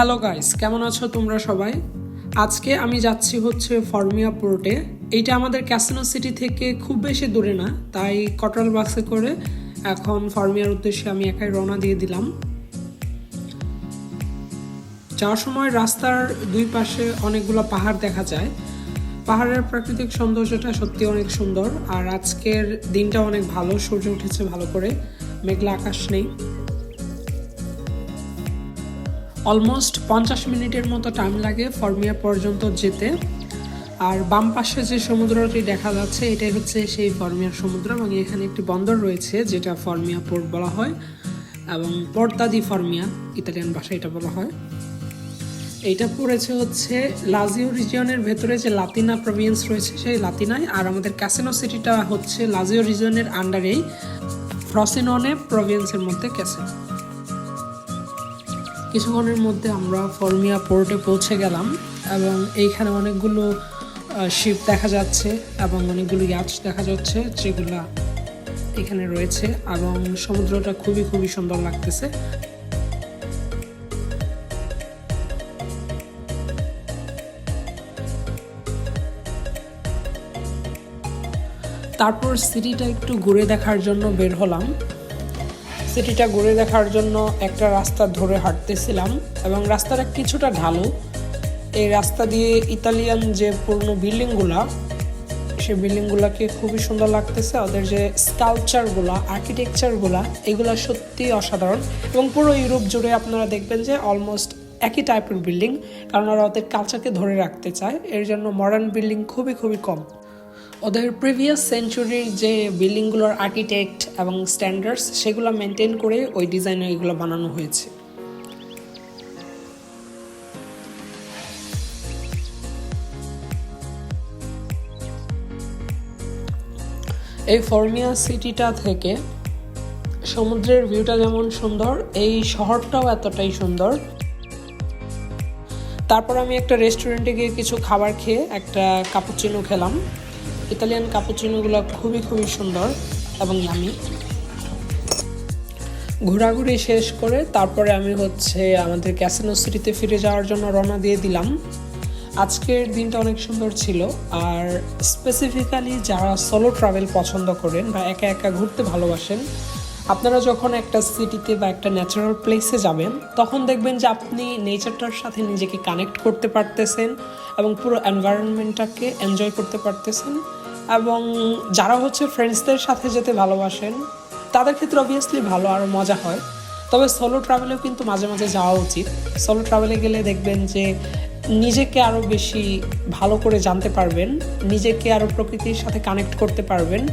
Hello guys কেমন আছো তোমরা সবাই? আজকে আমি যাচ্ছি হচ্ছে ফর্মিয়া পোর্টে। এইটা আমাদের ক্যাসিনো সিটি থেকে খুব বেশি দূরে না, তাই কটরাল বাসে করে এখন ফর্মিয়ার উদ্দেশ্যে আমি একাই রওনা দিয়ে দিলাম। যাওয়ার সময় রাস্তার দুই পাশে অনেকগুলো পাহাড় দেখা যায়। পাহাড়ের প্রাকৃতিক সৌন্দর্যটা সত্যি অনেক সুন্দর, আর আজকের দিনটা অনেক ভালো, সূর্য উঠেছে ভালো করে, মেঘলা আকাশ নেই। অলমোস্ট পঞ্চাশ মিনিটের মতো টাইম লাগে ফর্মিয়া পর্যন্ত যেতে। আর বাম পাশে যে সমুদ্রটি দেখা যাচ্ছে, এটাই হচ্ছে সেই ফর্মিয়ার সমুদ্র এবং এখানে একটি বন্দর রয়েছে, যেটা ফর্মিয়া পোর্ট বলা হয় এবং পর্তাদি ফর্মিয়া, ইতালিয়ান ভাষায় এটা বলা হয়। এইটা পড়েছে হচ্ছে লাজিও রিজিয়নের ভেতরে যে লাতিনা প্রভিন্স রয়েছে সেই লাতিনায়, আর আমাদের ক্যাসিনো সিটিটা হচ্ছে লাজিও রিজিয়নের আন্ডারেই ফ্রসিননে প্রভিন্সের মধ্যে ক্যাসিনো। কিছুক্ষণের মধ্যে আমরা ফর্মিয়া পোর্টে পৌঁছে গেলাম এবং এইখানে অনেকগুলো শিপ দেখা যাচ্ছে এবং অনেকগুলো ইয়াচ দেখা যাচ্ছে যেগুলা এখানে রয়েছে এবং সমুদ্রটা খুবই খুবই সুন্দর লাগতেছে। তারপর সিটিটা একটু ঘুরে দেখার জন্য বের হলাম। সিটিটা ঘুরে দেখার জন্য একটা রাস্তা ধরে হাঁটতেছিলাম এবং রাস্তাটা কিছুটা ঢালু। এই রাস্তা দিয়ে ইতালিয়ান যে পুরনো বিল্ডিংগুলা সেই বিল্ডিংগুলোকে খুবই সুন্দর লাগতেছে। ওদের যে স্কালচারগুলো আর্কিটেকচারগুলা, এগুলো সত্যি অসাধারণ। এবং পুরো ইউরোপ জুড়ে আপনারা দেখবেন যে অলমোস্ট একই টাইপের বিল্ডিং, কারণ ওরা ওদের কালচারকে ধরে রাখতে চায়। এর জন্য মডার্ন বিল্ডিং খুবই খুবই কম। ওদের প্রিভিয়াস সেঞ্চুরির যে বিল্ডিংগুলোর আর্কিটেক্ট এবং স্ট্যান্ডার্ডস সেগুলো মেনটেন করে ওই ডিজাইনে এগুলো বানানো হয়েছে। এই ফর্মিয়া সিটিটা থেকে সমুদ্রের ভিউটা যেমন সুন্দর, এই শহরটাও এতটাই সুন্দর। তারপর আমি একটা রেস্টুরেন্টে গিয়ে কিছু খাবার খেয়ে একটা কাপুচিনো খেলাম। ইতালিয়ান কাপুচিনোগুলো খুবই খুবই সুন্দর এবং ইয়ামি ঘোরাঘুরি শেষ করে তারপরে আমি হচ্ছে আমাদের ক্যাসিনো সিটিতে ফিরে যাওয়ার জন্য রওনা দিয়ে দিলাম। আজকের দিনটা অনেক সুন্দর ছিল আর স্পেসিফিক্যালি যারা সোলো ট্রাভেল পছন্দ করেন বা একা একা ঘুরতে ভালোবাসেন, আপনারা যখন একটা সিটিতে বা একটা ন্যাচারাল প্লেসে যাবেন, তখন দেখবেন যে আপনি নেচারটার সাথে নিজেকে কানেক্ট করতে পারতেছেন এবং পুরো এনভায়রনমেন্টটাকে এনজয় করতে পারতেছেন। এবং যারা হচ্ছে ফ্রেন্ডসদের সাথে যেতে ভালোবাসেন, তাদের ক্ষেত্রে অবভিয়াসলি ভালো আরও মজা হয়। তবে সোলো ট্রাভেলেও কিন্তু মাঝে মাঝে যাওয়া উচিত। সোলো ট্রাভেলে গেলে দেখবেন যে নিজেকে আরও বেশি ভালো করে জানতে পারবেন, নিজেকে আরও প্রকৃতির সাথে কানেক্ট করতে পারবেন।